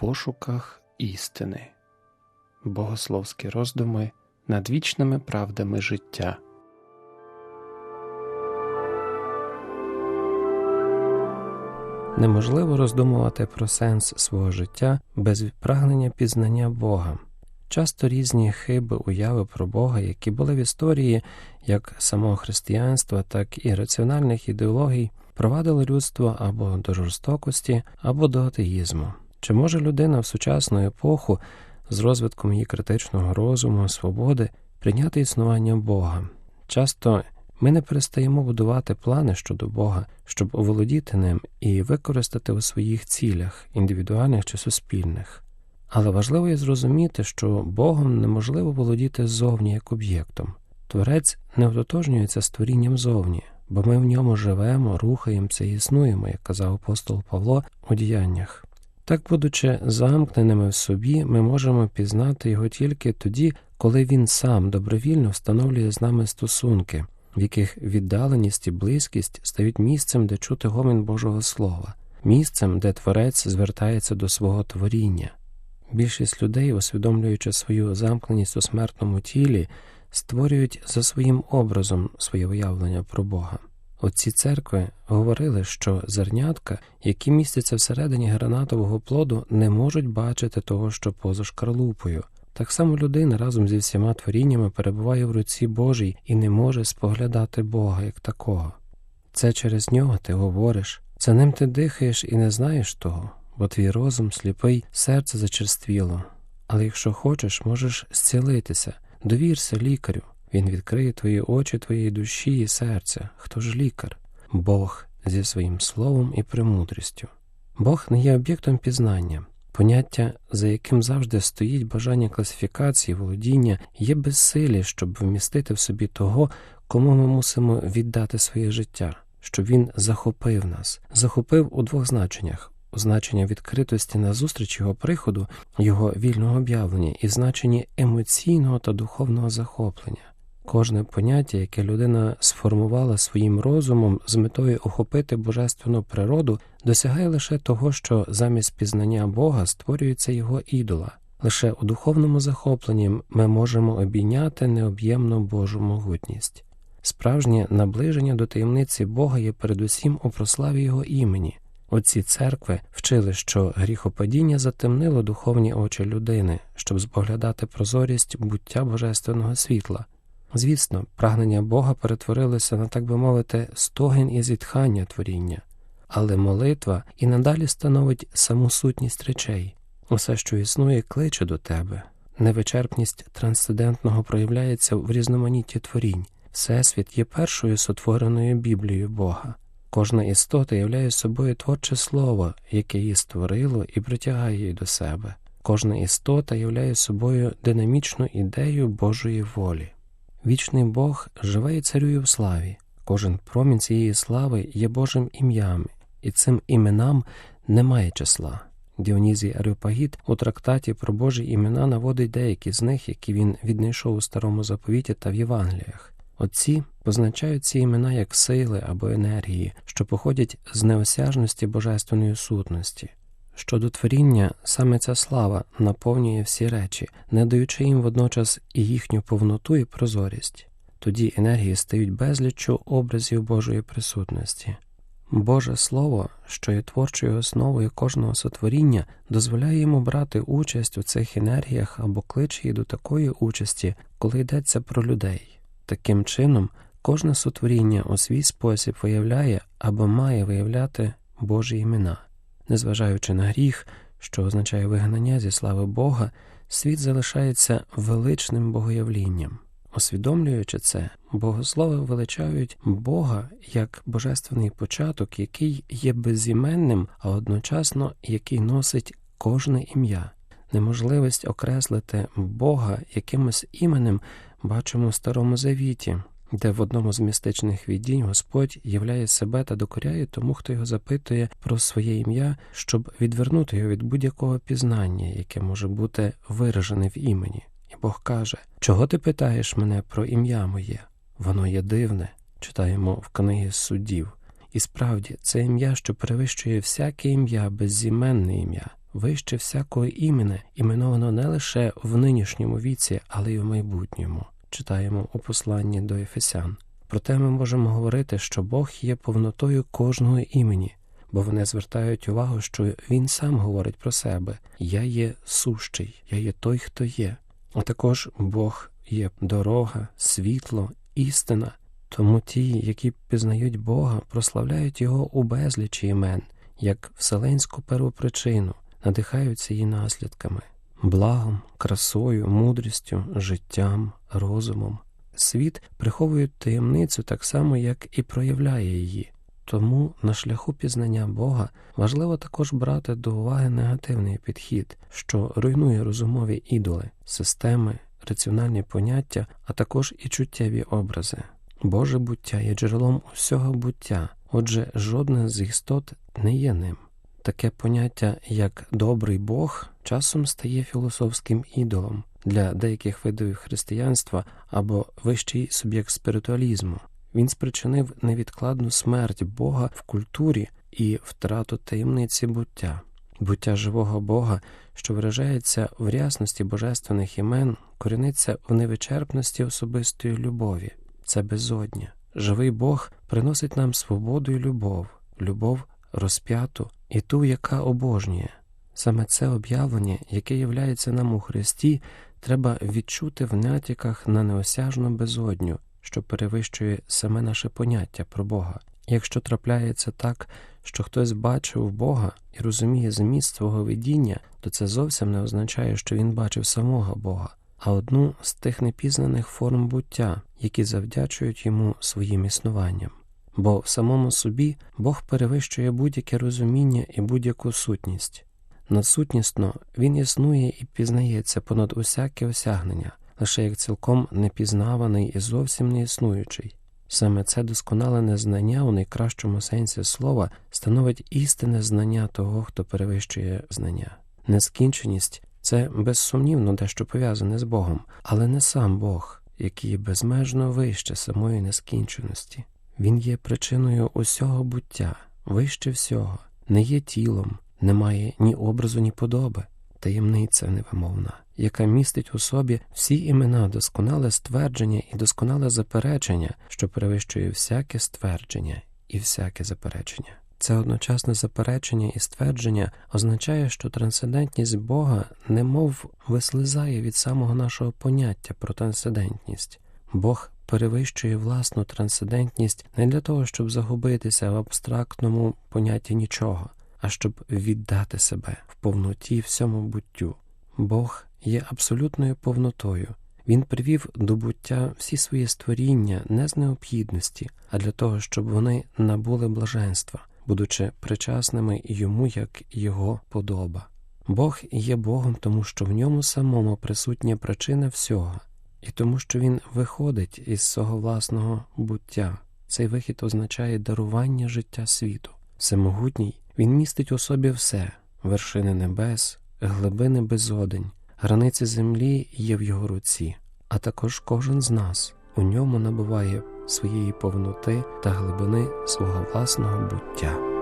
пошуках істини, богословські роздуми над вічними правдами життя. Неможливо роздумувати про сенс свого життя без прагнення пізнання Бога. Часто різні хиби уяви про Бога, які були в історії як самого християнства, так і раціональних ідеологій, провадили людство або до жорстокості, або до атеїзму. Чи може людина в сучасну епоху з розвитком її критичного розуму, свободи прийняти існування Бога? Часто ми не перестаємо будувати плани щодо Бога, щоб оволодіти ним і використати у своїх цілях, індивідуальних чи суспільних. Але важливо є зрозуміти, що Богом неможливо володіти ззовні як об'єктом. Творець не ототожнюється з творінням зовні, бо ми в ньому живемо, рухаємося і існуємо, як казав апостол Павло у діяннях. Так, будучи замкненими в собі, ми можемо пізнати його тільки тоді, коли він сам добровільно встановлює з нами стосунки, в яких віддаленість і близькість стають місцем, де чути гомін Божого Слова, місцем, де творець звертається до свого творіння. Більшість людей, усвідомлюючи свою замкненість у смертному тілі, створюють за своїм образом своє уявлення про Бога. Отці церкви говорили, що зернятка, які містяться всередині гранатового плоду, не можуть бачити того, що поза шкарлупою. Так само людина разом зі всіма творіннями перебуває в руці Божій і не може споглядати Бога як такого. Це через нього ти говориш, це ним ти дихаєш і не знаєш того, бо твій розум сліпий, серце зачерствіло. Але якщо хочеш, можеш зцілитися, довірся лікарю. Він відкриє твої очі, твоєї душі і серця. Хто ж лікар? Бог зі своїм словом і премудрістю. Бог не є об'єктом пізнання. Поняття, за яким завжди стоїть бажання класифікації, володіння, є безсилі, щоб вмістити в собі того, кому ми мусимо віддати своє життя, щоб він захопив нас, захопив у двох значеннях значення відкритості на зустріч його приходу, його вільного об'явлення і значення емоційного та духовного захоплення. Кожне поняття, яке людина сформувала своїм розумом з метою охопити божественну природу, досягає лише того, що замість пізнання Бога створюється його ідола. Лише у духовному захопленні ми можемо обійняти необ'ємну Божу могутність. Справжнє наближення до таємниці Бога є передусім у прославі Його імені. Оці церкви вчили, що гріхопадіння затемнило духовні очі людини, щоб споглядати прозорість буття божественного світла. Звісно, прагнення Бога перетворилося на, так би мовити, стогін і зітхання творіння, але молитва і надалі становить саму сутність речей. Усе, що існує, кличе до тебе. Невичерпність трансцендентного проявляється в різноманітті творінь. Всесвіт є першою сотвореною Біблією Бога. Кожна істота являє собою творче слово, яке її створило і притягає її до себе. Кожна істота являє собою динамічну ідею Божої волі. Вічний Бог живе і царює в славі. Кожен промінь цієї слави є Божим ім'ям, і цим іменам немає числа. Діонізій Ареопагіт у трактаті про Божі імена наводить деякі з них, які він віднайшов у старому заповіті та в Євангеліях. Отці позначають ці імена як сили або енергії, що походять з неосяжності божественної сутності. Щодо творіння, саме ця слава наповнює всі речі, не даючи їм водночас і їхню повноту і прозорість. Тоді енергії стають безліччю образів Божої присутності. Боже Слово, що є творчою основою кожного сотворіння, дозволяє йому брати участь у цих енергіях або кличе її до такої участі, коли йдеться про людей. Таким чином, кожне сотворіння у свій спосіб виявляє або має виявляти Божі імена. Незважаючи на гріх, що означає вигнання зі слави Бога, світ залишається величним богоявлінням. Усвідомлюючи це, богослови величають Бога як божественний початок, який є безіменним, а одночасно який носить кожне ім'я. Неможливість окреслити Бога якимось іменем бачимо в Старому Завіті, де в одному з містичних віддінь Господь являє себе та докоряє тому, хто його запитує про своє ім'я, щоб відвернути його від будь-якого пізнання, яке може бути виражене в імені. І Бог каже: Чого ти питаєш мене про ім'я моє? Воно є дивне, читаємо в книгі суддів. І справді, це ім'я, що перевищує всяке ім'я, безіменне ім'я. вище всякого імені, іменовано не лише в нинішньому віці, але й у майбутньому. Читаємо у посланні до Ефесян. Проте ми можемо говорити, що Бог є повнотою кожного імені, бо вони звертають увагу, що Він сам говорить про себе: Я є сущий, я є той, хто є. А також Бог є дорога, світло, істина. Тому ті, які пізнають Бога, прославляють Його у безлічі імен, як вселенську первопричину, надихаються її наслідками, благом, красою, мудрістю, життям, розумом. Світ приховує таємницю так само, як і проявляє її. Тому на шляху пізнання Бога важливо також брати до уваги негативний підхід, що руйнує розумові ідоли, системи, раціональні поняття, а також і чуттєві образи. Боже буття є джерелом усього буття, отже, жодна з істот не є ним. Таке поняття, як добрий Бог, часом стає філософським ідолом для деяких видів християнства або вищий суб'єкт спіритуалізму. Він спричинив невідкладну смерть Бога в культурі і втрату таємниці буття. Буття живого Бога, що виражається в рясності божественних імен, коріниться в невичерпності особистої любові. Це безодня. Живий Бог приносить нам свободу і любов, любов розп'яту і ту, яка обожнює. Саме це об'явлення, яке являється нам у Христі, треба відчути в натяках на неосяжну безодню, що перевищує саме наше поняття про Бога. Якщо трапляється так, що хтось бачив Бога і розуміє зміст свого видіння, то це зовсім не означає, що він бачив самого Бога, а одну з тих непізнаних форм буття, які завдячують йому своїм існуванням. Бо в самому собі Бог перевищує будь-яке розуміння і будь-яку сутність. Надсутнісно він існує і пізнається понад усяке осягнення, лише як цілком непізнаваний і зовсім не існуючий. Саме це досконале незнання у найкращому сенсі слова становить істинне знання того, хто перевищує знання. Нескінченість це безсумнівно дещо пов'язане з Богом, але не сам Бог, який безмежно вище самої нескінченості. Він є причиною усього буття, вище всього, не є тілом, не має ні образу, ні подоби, таємниця невимовна, яка містить у собі всі імена, досконале ствердження і досконале заперечення, що перевищує всяке ствердження і всяке заперечення. Це одночасне заперечення і ствердження означає, що трансцендентність Бога немов вислизає від самого нашого поняття про трансцендентність. Бог перевищує власну трансцендентність не для того, щоб загубитися в абстрактному понятті нічого, а щоб віддати себе в повноті всьому буттю. Бог є абсолютною повнотою. Він привів до буття всі свої створіння не з необхідності, а для того, щоб вони набули блаженства, будучи причасними йому як його подоба. Бог є Богом, тому що в ньому самому присутня причина всього, і тому, що він виходить із свого власного буття. Цей вихід означає дарування життя світу. Всемогутній він містить у собі все вершини небес, глибини безодень, границі землі є в його руці, а також кожен з нас у ньому набуває своєї повноти та глибини свого власного буття.